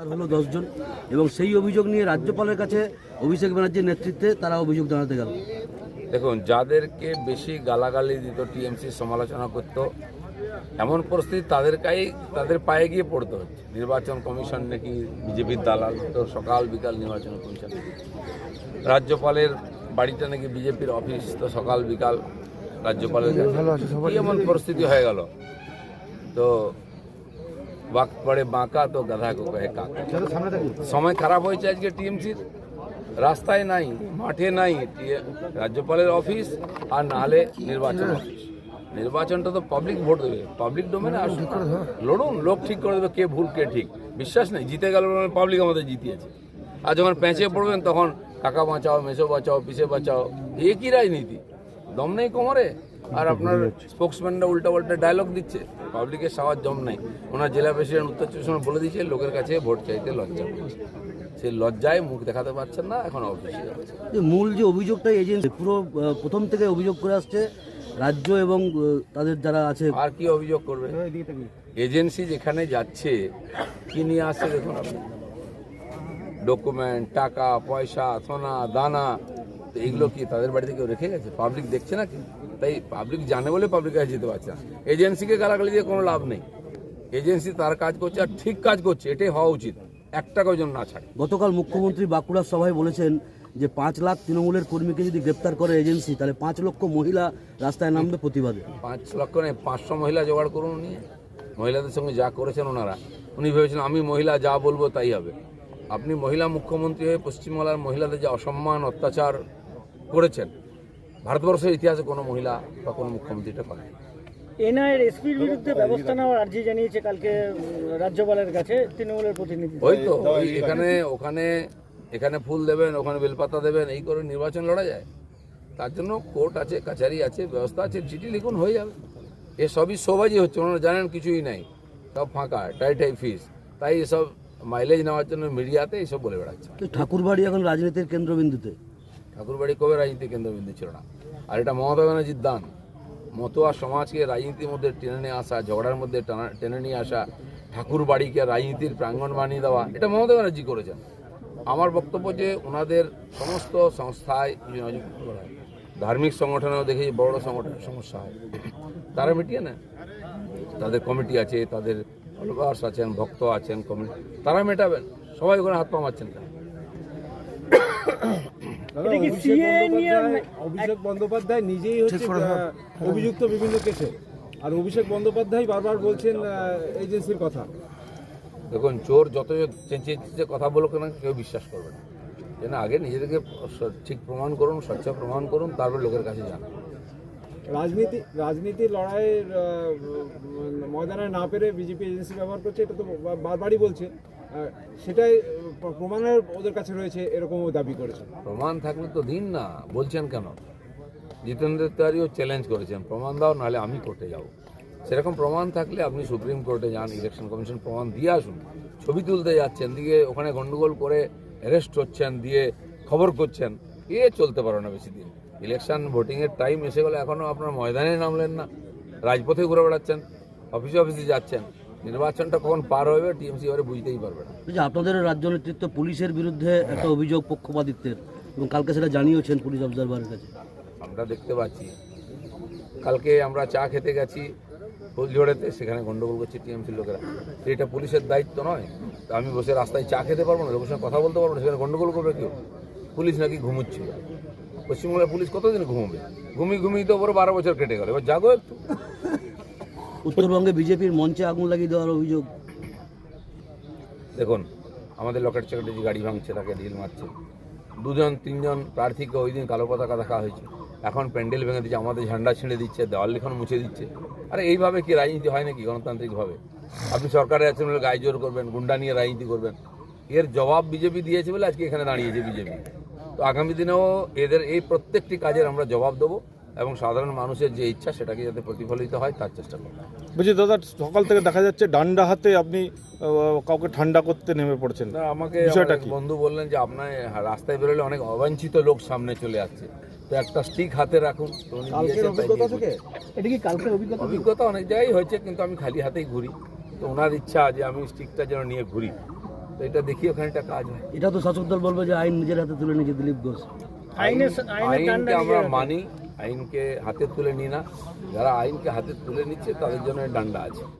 তার হলো দশজন এবং সেই অভিযোগ নিয়ে রাজ্যপালের কাছে অভিষেক ব্যানার্জির নেতৃত্বে তারা অভিযোগ জানাতে গেল। দেখুন যাদেরকে বেশি গালাগালি দিত টিএমসি সমালোচনা করত এমন পরিস্থিতি তাদেরকেই তাদের পায়ে গিয়ে পড়তে হচ্ছে। নির্বাচন কমিশন নাকি বিজেপির দালাল তো সকাল বিকাল নির্বাচন কমিশন। রাজ্যপালের বাড়িটা নাকি বিজেপির অফিস তো সকাল বিকাল রাজ্যপালের কাছে। এমন পরিস্থিতি হয়ে গেল? তো বাক পড়ে বাঁকা তো গাধা কো কহে কাকা সময় খারাপ হয়েছে আজকে টিএমসির রাস্তায় নাই মাঠে নাই রাজ্যপালের অফিস আর নাহলে নির্বাচন অফিস নির্বাচনটা তো পাবলিক ভোট দেবে পাবলিক ডোমেনে আসুন লড়ুন লোক ঠিক করে দেবে কে ভুল কে ঠিক বিশ্বাস নেই জিতে গেল পাবলিক আমাদের জিতিয়েছে আর যখন পেঁচে পড়বেন তখন কাকা বাঁচাও মেসো বাঁচাও পিসে বাঁচাও এ কি রাজনীতি দম নেই কোমরে আর আপনার স্পোক্সম্যানরা উল্টা পাল্টা ডায়লগ দিচ্ছে। পাবলিকের সাওয়ার জম নাই। ওনার জেলা প্রেসিডেন্ট উত্তর চব্বিশ পরগনা বলে দিয়েছে লোকের কাছে ভোট চাইতে লজ্জা সেই লজ্জায় মুখ দেখাতে পারছেন না এখন অফিসে মূল যে অভিযোগটা এজেন্সি পুরো প্রথম থেকে অভিযোগ করে আসছে রাজ্য এবং তাদের যারা আছে। আর কি অভিযোগ করবে? এজেন্সি যেখানে যাচ্ছে কি নিয়ে আসছে দেখুন আপনি। ডকুমেন্ট টাকা পয়সা সোনা দানা তো এইগুলো কি তাদের বাড়িতে কেউ রেখে গেছে? পাবলিক দেখছে না কি তাই পাবলিক জানে বলে পাবলিক কাছে যেতে পারছে না। এজেন্সিকে গালাগালি দিয়ে কোনো লাভ নেই। এজেন্সি তার কাজ করছে আর ঠিক কাজ করছে এটাই হওয়া উচিত। এক টাকাও যেন না ছাড়ে। গতকাল মুখ্যমন্ত্রী বাঁকুড়ার সভায় বলেছেন যে পাঁচ লাখ তৃণমূলের কর্মীকে যদি গ্রেপ্তার করে এজেন্সি তাহলে পাঁচ লক্ষ মহিলা রাস্তায় নামবে প্রতিবাদে। পাঁচ লক্ষ নেই পাঁচশো মহিলা জোগাড় করুন উনি। মহিলাদের সঙ্গে যা করেছেন ওনারা। উনি ভেবেছেন আমি মহিলা যা বলব তাই হবে। আপনি মহিলা মুখ্যমন্ত্রী হয়ে পশ্চিমবাংলার মহিলাদের যে অসম্মান অত্যাচার করেছেন ভারতবর্ষের ইতিহাসে কোনো মহিলা বা কোনো মুখ্যমন্ত্রীটা করে এনআইয়ের এসপির বিরুদ্ধে ব্যবস্থা নেওয়ার আর্জি জানিয়েছে কালকে রাজ্যপালের কাছে তৃণমূলের প্রতিনিধি। ওই তো এখানে ওখানে এখানে ফুল দেবেন ওখানে বেলপাতা দেবেন এই করে নির্বাচন লড়া যায়। তার জন্য কোর্ট আছে কাছারি আছে ব্যবস্থা আছে চিঠি লিখুন হয়ে যাবে। এ সবই হচ্ছে ওনারা জানেন কিছুই নাই। সব ফাঁকা টাই টাই ফিস। তাই এসব মাইলেজ নেওয়ার জন্য মিডিয়াতে এইসব বলে বেড়াচ্ছে। তো ঠাকুরবাড়ি এখন রাজনীতির কেন্দ্রবিন্দুতে। ঠাকুরবাড়ি কবে রাজনীতি কেন্দ্রবিন্দু ছিল না? আর এটা মমতা ব্যানার্জির দান। মতো আর সমাজকে রাজনীতির মধ্যে টেনে নিয়ে আসা, ঝগড়ার মধ্যে টেনে নিয়ে আসা, ঠাকুর বাড়িকে রাজনীতির প্রাঙ্গণ বানিয়ে দেওয়া, এটা মমতা ব্যানার্জি করেছেন। আমার বক্তব্য যে ওনাদের সমস্ত সংস্থায়। ধার্মিক সংগঠনেও দেখেছি বড় সংগঠনের সমস্যা হয়। তারা মিটিয়ে নেয়। তাদের কমিটি আছে, তাদের ফলোয়ার্স আছেন, ভক্ত আছেন কমিটি তারা মেটাবেন। সবাই ওখানে হাত পা মারছেন কেন? অভিষেক বন্দ্যোপাধ্যায় নিজেই হচ্ছে অভিযুক্ত বিভিন্ন কেসে। আর অভিষেক বন্দ্যোপাধ্যায় বারবার বলছেন এজেন্সির কথা। দেখুন চোর যত চেঁচিয়ে কথা বলুক না কেউ বিশ্বাস করবে না। যেন আগে নিজেদেরকে ঠিক প্রমাণ করুন স্বচ্ছ প্রমাণ করুন তারপর লোকের কাছে যান। রাজনীতি রাজনীতির লড়াইয়ের ময়দানে না পেরে বিজেপি এজেন্সি ব্যবহার করছে এটা তো বারবারই বলছে। সেটাই প্রমাণের ওদের কাছে রয়েছে, এরকমও দাবি করেছে প্রমাণ থাকলে তো দিন না, বলছেন কেন? জিতেন্দ্র তিওয়ারিও চ্যালেঞ্জ করেছেন, প্রমাণ দাও, নাহলে আমি কোর্টে যাব। সেরকম প্রমাণ থাকলে আপনি সুপ্রিম কোর্টে যান ইলেকশন কমিশন প্রমাণ দিয়ে আসুন। ছবি তুলতে যাচ্ছেন, দিয়ে ওখানে গন্ডগোল করে অ্যারেস্ট হচ্ছেন, দিয়ে খবর করছেন, এ চলতে পারো না বেশি দিন। ইলেকশন ভোটিংয়ের টাইম এসে গেলে এখনও আপনার ময়দানে নামলেন না। রাজপথে ঘুরে বেড়াচ্ছেন অফিসে অফিসে যাচ্ছেন। নির্বাচনটা কখন পার হবে টিএমসি এবারে বুঝতেই পারবে না। আপনাদের রাজ্য নেতৃত্ব পুলিশের বিরুদ্ধে একটা অভিযোগ পক্ষপাতিত্বের এবং কালকে সেটা জানিয়েছেন পুলিশ অবজারভারের কাছে। আমরা দেখতে পাচ্ছি। কালকে আমরা চা খেতে গেছি ফুলঝড়েতে সেখানে গন্ডগোল করছে টিএমসির লোকেরা। এটা পুলিশের দায়িত্ব নয়। তা আমি বসে রাস্তায় চা খেতে পারব না লোকের সঙ্গে কথা বলতে পারব না সেখানে গন্ডগোল করবে কেউ? পুলিশ নাকি ঘুমুচ্ছিল পশ্চিমবঙ্গের পুলিশ কতদিন ঘুমবে? ঘুমিয়ে ঘুমিয়ে তো ওপরে বারো বছর কেটে গেল। এবার জাগো একটু। উত্তরবঙ্গে বিজেপির মঞ্চে আগুন লাগিয়ে দেওয়ার অভিযোগ। দেখুন, আমাদের লকেট যে গাড়ি ভাঙছে, তাকে ঢিল মারছে। দুজন, তিনজন প্রার্থীকে ওই দিন কালো পতাকা দেখা হয়েছে। এখন প্যান্ডেল ভেঙে দিচ্ছে আমাদের ঝান্ডা ছিঁড়ে দিচ্ছে, দেওয়াল লিখন মুছে দিচ্ছে। আরে এইভাবে কি রাজনীতি হয় নাকি গণতান্ত্রিকভাবে আপনি সরকারে আছেন বলে গায়ে জোর করবেন, গুন্ডা নিয়ে রাজনীতি করবেন। এর জবাব বিজেপি দিয়েছে বলে আজকে এখানে দাঁড়িয়েছে বিজেপি। তো আগামী দিনেও এদের এই প্রত্যেকটি কাজের আমরা জবাব দেবো। এবং সাধারণ মানুষের যে ইচ্ছা সেটাকে যাতে প্রতিফলিত হয় তার চেষ্টা করব। বলছি দাদা সকাল থেকে দেখা যাচ্ছে ডান্ডা হাতে আপনি কাউকে ঠান্ডা করতে নেমে পড়ছেন। না আমাকে? বন্ধু বললেন যে আপনার রাস্তায় বেরোলে অনেক অবাঞ্ছিত লোক সামনে চলে আসছে। তো একটা স্টিক হাতে রাখুন। এটা কি অভিজ্ঞতা অভিজ্ঞতা অনেক জায়গায় হয়েছে কিন্তু আমি খালি হাতেই ঘুরি। তো ওনার ইচ্ছা যে আমি স্টিকটা যেন নিয়ে ঘুরি। তো এটা দেখি ওখানে একটা কাজ হয়। এটা তো শাসক দল বলবে যে আইন নিজের হাতে তুলে নিয়েছে দিলীপ ঘোষ। আইনকে আমরা মানি আইনকে হাতে তুলে নিয়ে না যারা আইনকে হাতে তুলে নিচ্ছে তাদের জন্য ডান্ডা আছে।